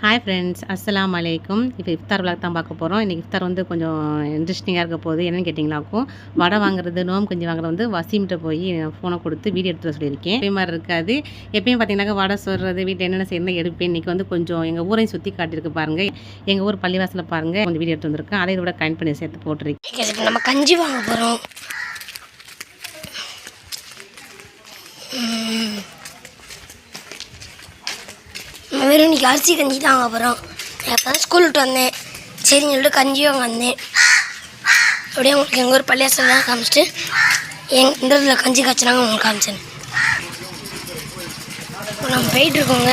Hi friends அஸ்லாம் அலைக்கும் இப்போ இஃப்தார் விளாக் தான் பார்க்க போகிறோம் இன்றைக்கி இஃப்தார் வந்து கொஞ்சம் இன்ட்ரெஸ்டிங்காக இருக்க போகுது. என்னென்னு கேட்டிங்களாக்கும் வடை வாங்குறது நோம் கஞ்சி வாங்குறது வந்து வசீம்கிட்ட போய் ஃபோனை கொடுத்து வீடியோ எடுத்து சொல்லியிருக்கேன். அதே மாதிரி இருக்காது. எப்பயும் பார்த்தீங்கன்னாக்கா வடை சொல்கிறது வீட்டில் என்னென்ன செய்யணும் எடுப்பேன். இன்றைக்கி வந்து கொஞ்சம் எங்கள் ஊரையும் சுற்றி காட்டியிருக்கு பாருங்கள் எங்கள் ஊர் பள்ளிவாசலில் பாருங்கள் கொஞ்சம் வீடியோ எடுத்து வந்திருக்கேன். அதை இதோட கனெக்ட் பண்ணி சேர்த்து போட்டிருக்கேன். நம்ம கஞ்சி வாங்க போகிறோம் நம்ம வெறும் இன்னைக்கு அரிசி கஞ்சி தான் வாங்க போகிறோம் இப்போ தான் ஸ்கூல் விட்டு வந்தேன். சரின்னு சொல்லிட்டு கஞ்சி வாங்க வந்தேன். அப்படியே உங்களுக்கு எங்கள் ஊர் பள்ளியாசலாம் காமிச்சிட்டு எங் இந்த இடத்துல கஞ்சி காய்ச்சினாங்க உங்களுக்கு காமிச்சேன். இப்போ நம்ம போயிட்டு இருக்கோங்க.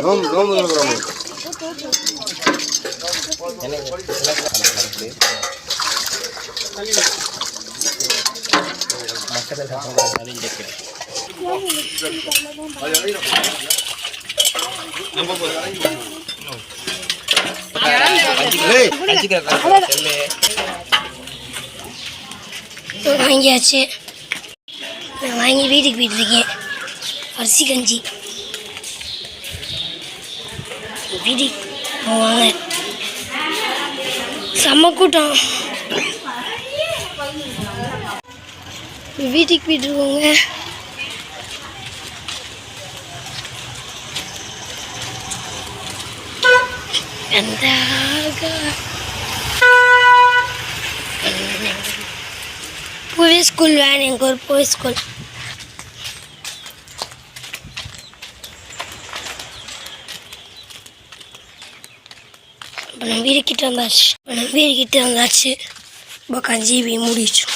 தேங்காய். நோம்பு நோம்பு இருக்கிறோம் வாங்கியாச்சு நான் வாங்கி வீட்டுக்கு போயிட்டு இருக்கேன் அரிசி கஞ்சி வீட்டுக்கு போவாங்க செம்ம கூட்டம் வீட்டுக்கு போயிட்டு இருக்கோங்க அந்த புவி ஸ்கூல் வேன் எங்கள் ஒரு புவி ஸ்கூல் இப்போ நம்ம வீடு கிட்ட வந்தாச்சு. இப்போ நம்ம வீடு கிட்ட வந்தாச்சு இப்போ கஞ்சி மூடிச்சோம்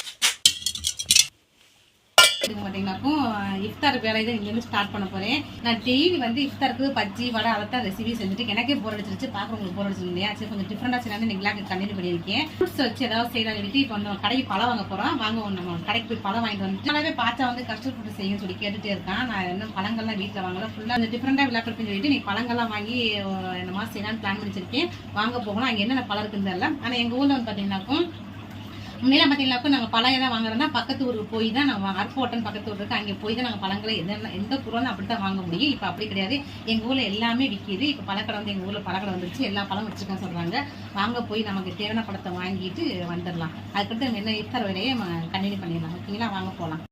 பார்த்தீங்கன்னாக்கும் இஃப்தார் வேலை தான் இங்கேருந்து ஸ்டார்ட் பண்ண போகிறேன் நான் டெய்லி வந்து இஃப்தாருக்கு பஜ்ஜி வடை அதை தான் ரெசிபி செஞ்சுட்டு எனக்கே போர் அடிச்சிருச்சு. பார்க்குறவங்களுக்கு போர் அடிச்சிருக்கு இல்லையா? சரி கொஞ்சம் டிஃப்ரெண்டாக செய்யலாம் நீங்களாக கண்டினியூ பண்ணியிருக்கேன். ஃப்ரூட்ஸ் வச்சு ஏதாவது செய்யலாம் சொல்லிட்டு இப்போ நம்ம கடைக்கு பழம் வாங்க போகிறோம் வாங்க நம்ம கடைக்கு போய் பழம் வாங்கிட்டு வந்துட்டு நல்லாவே பார்த்தா வந்து கஷ்டப்பட்டு செய்யும் சொல்லி கேட்டுட்டே இருக்கான். நான் இன்னும் பழங்கள்லாம் வீட்டில் வாங்கலாம் ஃபுல்லாக அந்த டிஃப்ரெண்டாக விளையாட்டுன்னு சொல்லிட்டு நீ பழங்கள்லாம் வாங்கி என்ன என்னமா செய்யலாம்னு பிளான் பண்ணி வச்சிருக்கேன் வாங்க போகணும் அங்கே என்னென்ன பழம் இருக்குன்னு தெரியல. ஆனால் எங்கள் ஊரில் வந்து பார்த்தீங்கன்னாக்கும் முன்னெல்லாம் இப்போ நாங்கள் பழம் எதாவது வாங்குறோம்னா பக்கத்து ஊருக்கு போய் தான் நாங்கள் அர்ப்போட்டன் பக்கத்து ஊர் இருக்கு. அங்கே போய் தான் நாங்கள் பழங்களை எதனா எந்த பொருளும் அப்படி தான் வாங்க முடியும். இப்போ அப்படி கிடையாது. எங்கள் ஊரில் எல்லாமே விற்கிது இப்போ பழக்கடை வந்து எங்கள் ஊரில் பழக்கடை வந்துருச்சு. எல்லா பழம் வச்சுருக்கேன் சொல்கிறாங்க வாங்க போய் நமக்கு தேவையான பழத்தை வாங்கிட்டு வந்துடலாம். அதுக்கடுத்து என்ன இத்தர வேலையை கண்டினியூ பண்ணிடலாம். ஓகேங்களா? வாங்க போகலாம்.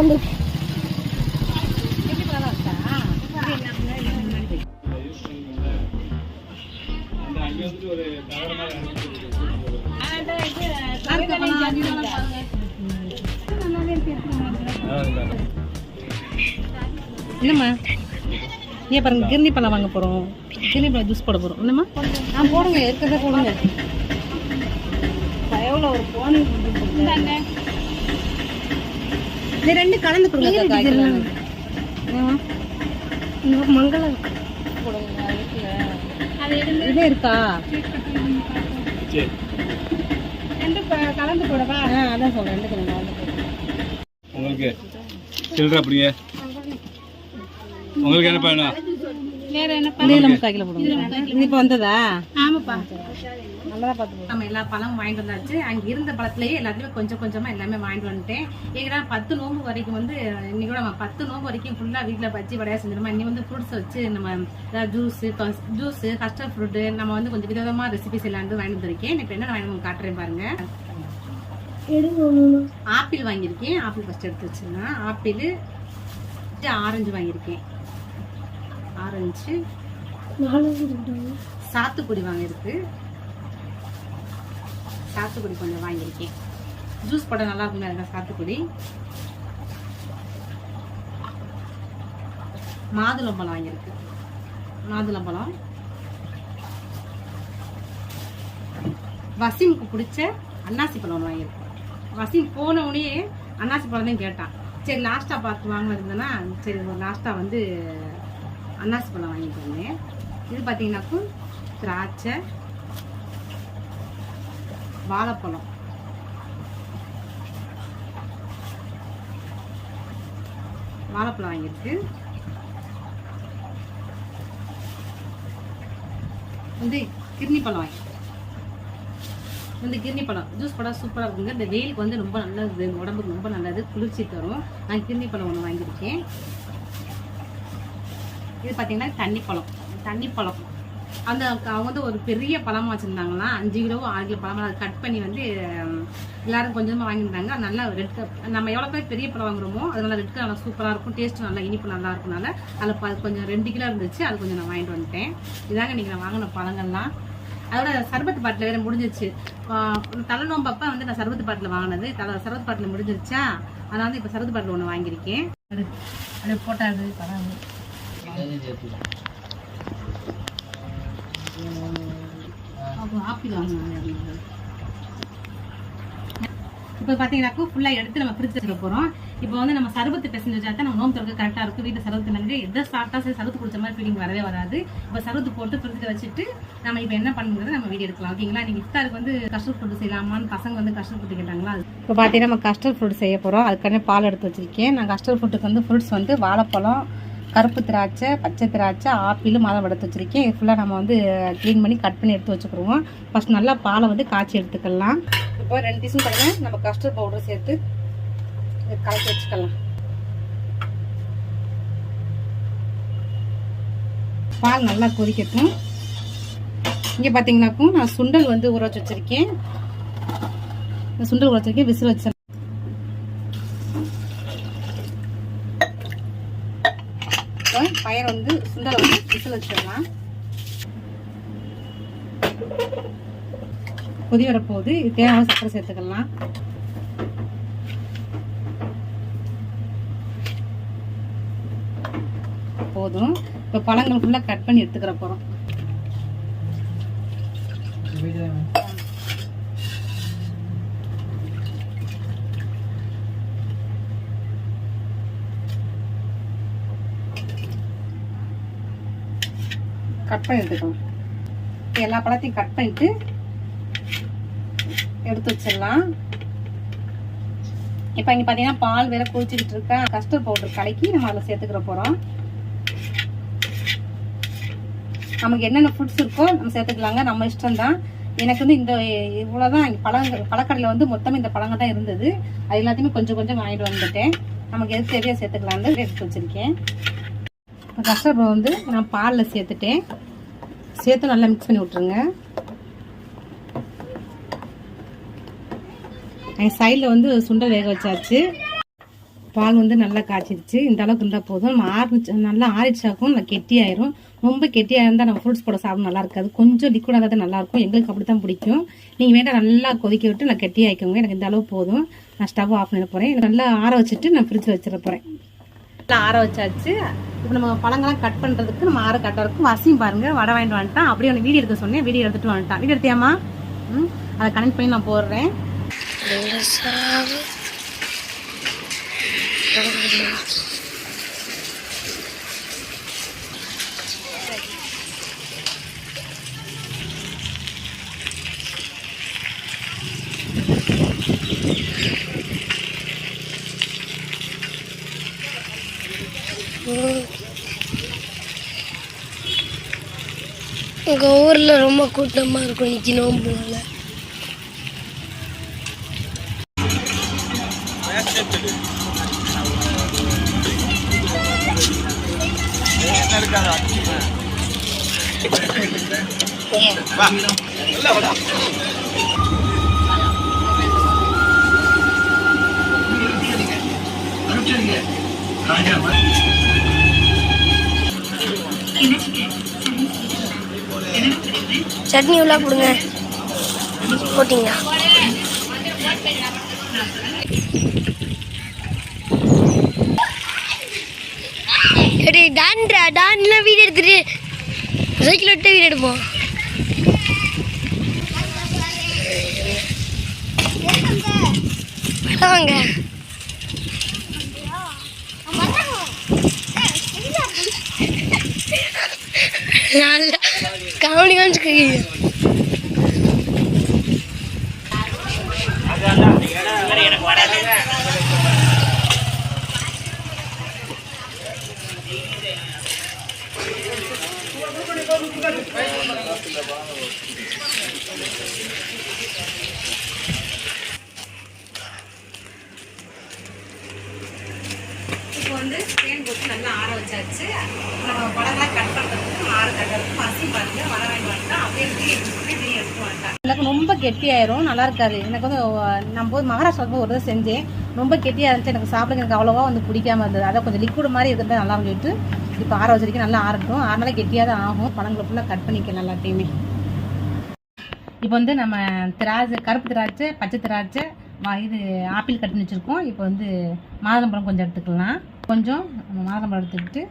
வந்துருக்கு என்னம்மா? ஏன் பாருங்க கிர்னி பழம் வாங்க போகிறோம் கிர்னி பழம் ஜூஸ் போட போகிறோம் என்னம்மா? ஆ போடுங்க இருக்கிறத போடுங்க. எவ்வளோ ஒரு போன் இது ரெண்டு கலந்து கொடுங்க? மங்களம் இது இருக்கா? கலந்து போடவா ஆ அதான் சொல்கிறேன் ரெண்டு கலந்து. உங்களுக்கு சில்லற அப்படிங்க உங்களுக்கு என்ன வேணும்? வேற என்ன இதில் முக்கால் கிலோ போடுங்க இது இப்போ வந்ததா? ஆமாப்பா. நல்லா பார்த்து நம்ம எல்லா பழமும் வாங்கிட்டு வந்தாச்சு. அங்கே இருந்த பழத்துலயே எல்லாத்துலயும் கொஞ்சம் கொஞ்சமா எல்லாமே வாங்கிட்டு வந்துட்டேன். ஏன்னா பத்து நோம்பு வரைக்கும் வந்து இன்னைக்கு கூட நம்ம பத்து நோம்பு வரைக்கும் ஃபுல்லா வீட்டில் பஜ்ஜி வடையா செஞ்சிருமா இன்னைக்கு வந்து ஃப்ரூட்ஸ் வச்சு நம்ம ஜூஸ் ஜூஸ் கஸ்டர்ட் ஃப்ரூட்டு நம்ம வந்து கொஞ்சம் விதவிதமா ரெசிபிஸ் எல்லாம் வாங்கிட்டு வந்திருக்கேன். இப்போ என்ன வாங்கி காட்டுறேன் பாருங்க. ஆப்பிள் வாங்கியிருக்கேன். ஆப்பிள் ஃபர்ஸ்ட் எடுத்து வச்சிருந்தேன். ஆப்பிள் ஆரஞ்சு வாங்கியிருக்கேன். ஆரஞ்சு. சாத்துக்குடி வாங்கியிருக்கு. சாத்துக்குடி கொஞ்சம் வாங்கியிருக்கேன். ஜூஸ் போட நல்லா இருக்குங்க அதுதான் சாத்துக்குடி. மாதுளம்பழம் வாங்கியிருக்கு. மாதுளம்பழம். வசீமுக்கு பிடிச்ச அன்னாசி பழம் ஒன்று வாங்கியிருக்கேன் வசீம் போன உடனே அன்னாசி பழம் தான் கேட்டான். சரி லாஸ்ட்டாக பார்த்து வாங்கினதுன்னா சரி லாஸ்ட்டாக வந்து அன்னாஸ் பழம் வாங்கிட்டு வந்தேன். இது பார்த்தீங்கன்னாக்கும் திராட்சை வாழைப்பழம். வாழைப்பழம் வாங்கியிருக்கு. வந்து கிர்னி பழம் வாங்கி வந்து கிர்னி பழம் ஜூஸ் பழம் சூப்பராக இருக்குங்க. இந்த வெயிலுக்கு வந்து ரொம்ப நல்லது உடம்புக்கு ரொம்ப நல்லது குளிர்ச்சி தரும். நான் கிர்னி பழம் ஒன்று வாங்கியிருக்கேன். இது பார்த்தீங்கன்னா தண்ணி பழம். தண்ணி பழம். அந்த அவங்க வந்து ஒரு பெரிய பழமாக வச்சுருந்தாங்களா? அஞ்சு கிலோ ஆறு கிலோ பழமா அதை கட் பண்ணி வந்து ஹம், எல்லாரும் கொஞ்சமாக வாங்கியிருந்தாங்க. அது நல்லா ரெட் நம்ம எவ்வளோ பேர் பெரிய பழம் வாங்குறோமோ அது நல்லா ரெட் நல்லா சூப்பராக இருக்கும். டேஸ்ட்டும் நல்லா இனிப்பு நல்லா இருக்கனால அதில் ப- கொஞ்சம் ரெண்டு கிலோ இருந்துச்சு. அது கொஞ்சம் நான் வாங்கிட்டு வந்துட்டேன். இதாங்க நீங்கள் நான் வாங்கின பழங்கள்லாம். அதோட சர்பத்து பாட்டில் வேறு முடிஞ்சிருச்சு. தலை நோம்பப்ப வந்து நான் சர்பத்து பாட்டில் வாங்கினது. தலை சர்பத் பாட்டில் முடிஞ்சிருச்சா? அதனால வந்து இப்போ சர்பத் பாட்டில் ஒன்று வாங்கியிருக்கேன். அது போட்டாது பழம் ஆப்பிள் வாங்கினாங்க இப்போ பார்த்தீங்கன்னாக்கா ஃபுல்லாக எடுத்து நம்ம ஃப்ரிட்ஜ் வச்சுக்க போகிறோம் இப்போ வந்து நம்ம சர்பத்து பெசஞ்சு வச்சா தான் நம்ம நோம்பு திறக்க கரெக்டாக இருக்கும் வீட்டில் சருவத்து வந்து எதை சாப்பிட்டா சரி சருத்து குடிச்ச மாதிரி ஃபீலிங் வரவே வராது. இப்போ சருத்து போட்டு ஃப்ரிட்ஜில் வச்சுட்டு நம்ம இப்போ என்ன பண்ணுங்கிறத நம்ம வீடியோ எடுக்கலாம். ஓகேங்களா? நீங்கள் இஃப்தாருக்கு வந்து கஸ்டர்ட் ஃபுட் செய்யலாமான்னு பசங்க வந்து கஸ்டர்ட் ஃபுட் கேட்டாங்களா? இப்போ பார்த்தீங்கன்னா நம்ம கஸ்டர்ட் ஃபுட் செய்ய போகிறோம் அதுக்கான பால் எடுத்து வச்சிருக்கேன். நான் கஸ்டர்ட் ஃபுட்டுக்கு வந்து ஃப்ரூட்ஸ் வந்து வாழைப்பழம் கருப்பு திராட்சை பச்சை திராட்சை ஆப்பிளும் மாதம் எடுத்து வச்சிருக்கேன். இது ஃபுல்லாக நம்ம வந்து க்ளீன் பண்ணி கட் பண்ணி எடுத்து வச்சுக்கிடுவோம் ஃபஸ்ட் நல்லா பாலை வந்து காய்ச்சி எடுத்துக்கலாம். இப்போ ரெண்டு டீஸ்பூன் பாருங்க நம்ம கஸ்டர்ட் பவுடர் சேர்த்து கலக்கி வச்சுக்கலாம். பால் நல்லா கொதிக்கட்டும். இங்கே பார்த்தீங்கன்னாக்கும் நான் சுண்டல் வந்து ஊற வச்சு வச்சுருக்கேன். சுண்டல் ஊற வச்சுருக்கேன் விசில் வச்சு இப்போ பயிர் வந்து சுண்டலை வந்து விசில் வச்சிடலாம். கொதி வரப்போகுது. இது தேவையான சக்கரை சேர்த்துக்கலாம். போதும். இப்போ பழங்கள் ஃபுல்லாக கட் பண்ணி எடுத்துக்கிற போகிறோம் பண்ணி எடுத்துக்கலாம் எல்லா பழத்தையும் கட் பண்ணிட்டு எடுத்து வச்சிடலாம். இப்போ இங்கே பார்த்தீங்கன்னா பால் வேற கொதிச்சுக்கிட்டு இருக்கா. கஸ்டர்ட் பவுடர் கலக்கி நம்ம அதில் சேர்த்துக்கிற போகிறோம் நமக்கு என்னென்ன ஃப்ரூட்ஸ் இருக்கோ நம்ம சேர்த்துக்கலாங்க. நம்ம இஷ்டம் தான் எனக்கு வந்து இந்த இவ்வளோதான் பழங்கள் பழக்கடையில் வந்து மொத்தம் இந்த பழங்க தான் இருந்தது. அது எல்லாத்தையுமே கொஞ்சம் கொஞ்சம் வாங்கிட்டு வந்துட்டேன். நமக்கு எது தேவையோ சேர்த்துக்கலான்னு எடுத்து வச்சிருக்கேன். கஸ்டர்ட் வந்து நான் பாலில் சேர்த்துட்டேன். சேர்த்து நல்லா மிக்ஸ் பண்ணி விட்ருங்க என் சைடில் வந்து சுண்டல் வேக வச்சாச்சு. பால் வந்து நல்லா காய்ச்சிருச்சு இந்த அளவுக்கு இருந்தால் போதும். நம்ம ஆறிச்சு நல்லா ஆறிச்சாக்கும் நல்லா கெட்டியாயிரும். ரொம்ப கெட்டியாக இருந்தால் நம்ம ஃப்ரூட்ஸ் போட சாப்பிட நல்லா இருக்காது. கொஞ்சம் லிக்விடாக தான் நல்லாயிருக்கும். எங்களுக்கு அப்படி தான் பிடிக்கும். நீங்கள் வேண்டாம் நல்லா கொதிக்க விட்டு நான் கெட்டியாக்கிக்கோங்க. எனக்கு இந்த அளவு போதும். நான் ஸ்டவ் ஆஃப் பண்ண போகிறேன் நல்லா ஆற வச்சுட்டு நான் ஃப்ரிட்ஜில் வச்சிட போகிறேன் எல்லாம் ஆற வச்சாச்சு. இப்போ நம்ம பழங்கள்லாம் கட் பண்ணுறதுக்கு நம்ம ஆற கட்ட வரைக்கும் வசியும் பாருங்க. வடை வாங்கிட்டு வந்துட்டான். அப்படியே ஒன்று வீடியோ எடுக்க சொன்னேன். வீடியோ எடுத்துட்டு வந்துட்டான். வீடியோ எடுத்தியாமா ம்? அதை கனெக்ட் பண்ணி நான் போடுறேன். Thank. எங்கள் ஊரில் ரொம்ப கூட்டமாக இருக்கும் இன்னைக்கு நோம்புனால சட்னி உள்ள கொடுங்க. போட்டிங்களா? எடி டான்டா டான்லாம் வீடு எடுத்துட்டு சைக்கிள் விட்டு வீடு எடுப்போம். வாங்க. நல்ல காமெடி காமிச்சுக்கிறீங்க. இப்போ வந்து போட்டு நல்லா ஆற வச்சாச்சு. நம்ம பழம்லாம் கட் பண்ணுறதுக்கு ஆறு கட்டுறதுக்கு மசி பாருங்க வர வேண்டாம் அப்படியே எடுத்து வந்துட்டேன் எனக்கு ரொம்ப கெட்டியாயிரும். நல்லா இருக்காது. எனக்கு வந்து நம்ம நான் போது மகாராஷ்டிராவுக்கு ஒரு தடவை செஞ்சேன். ரொம்ப கெட்டியாக இருந்துச்சு. எனக்கு சாப்பிட எனக்கு அவ்வளோவா வந்து பிடிக்காம இருந்தது. அதை கொஞ்சம் லிக்விட் மாதிரி இருக்கிறது நல்லா சொல்லிட்டு இப்போ ஆற வச்சிருக்கேன். நல்லா ஆறட்டும். ஆறுனால கெட்டியாக தான் ஆகும். பழங்களை ஃபுல்லாக கட் பண்ணிக்கலாம் எல்லாத்தையுமே. இப்போ வந்து நம்ம திராட்சை கருப்பு திராட்சை பச்சை திராட்சை இது ஆப்பிள் கட்டின்னு வச்சுருக்கோம். இப்போ வந்து மாதுளம்பழம் கொஞ்சம் எடுத்துக்கலாம். கொஞ்சம் நம்ம மாதுளம்பழம் எடுத்துக்கிட்டு.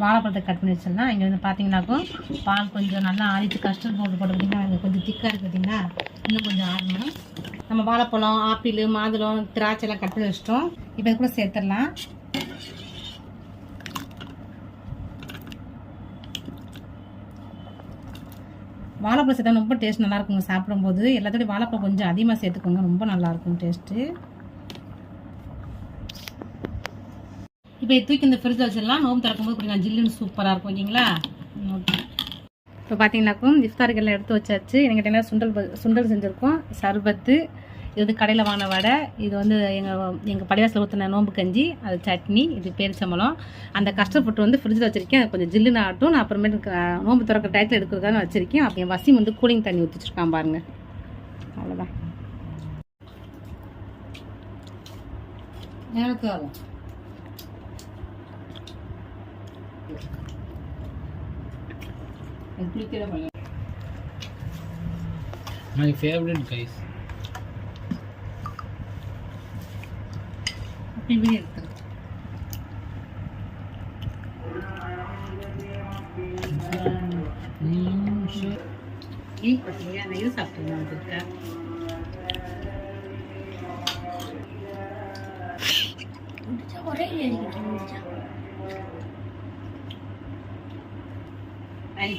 வாழைப்பழத்தை கட் பண்ணி வச்சிடலாம். இங்கே வந்து பார்த்தீங்கன்னாக்கும் பால் கொஞ்சம் நல்லா ஆறிச்சு கஸ்டர்ட் பவுடர் போட்டு பார்த்தீங்கன்னா கொஞ்சம் திக்காக இருக்குது பார்த்தீங்கன்னா இன்னும் கொஞ்சம் ஆறணும். நம்ம வாழைப்பழம் ஆப்பிள் மாதுளம் திராட்சை எல்லாம் கட் பண்ணி வச்சிட்டோம். இப்போ இது கூட சேர்த்துடலாம். வாழைப்பழம் சேர்த்தா ரொம்ப டேஸ்ட் நல்லா இருக்குங்க சாப்பிடும்போது எல்லாத்தோடய வாழைப்பழம் கொஞ்சம் அதிகமாக சேர்த்துக்கோங்க. ரொம்ப நல்லா இருக்கும் டேஸ்ட்டு இப்போ தூக்கி இந்த ஃப்ரிட்ஜில் வச்சிடலாம். நோம்பு திறக்கும்போது கொஞ்சம் ஜில்லுன்னு சூப்பராக இருக்கும் ஓகேங்களா ஓகே. இப்போ பார்த்தீங்கன்னாக்கும் இஃப்தாருக்கு எல்லாம் எடுத்து வச்சாச்சு. எங்கிட்ட என்ன சுண்டல் சுண்டல் செஞ்சுருக்கோம். சர்பத்து இது வந்து கடையில் வாங்கின வடை. இது வந்து எங்கள் எங்கள் பள்ளிவாசல் ஊற்றின நோம்பு கஞ்சி அது சட்னி இது பேரிச்சம்பழம். அந்த கஷ்டப்பட்டு வந்து ஃப்ரிட்ஜில் வச்சிருக்கேன். அது கொஞ்சம் ஜில்லுன்னு ஆகட்டும். நான் அப்புறமேட்டு நோம்பு திறக்கிற டயத்தில் எடுக்கிறதுக்காக வச்சிருக்கேன். அப்போ என் வசிம் வந்து கூலிங் தண்ணி ஊற்றி வச்சிருக்கான் பாருங்க. அவ்வளோதான் எனக்கு ஆகும் My favorite guys. இப்படி எடுத்துரு Mm, sure. அந்த இது சாப்பிட்டுருந்தோம் அதுக்கு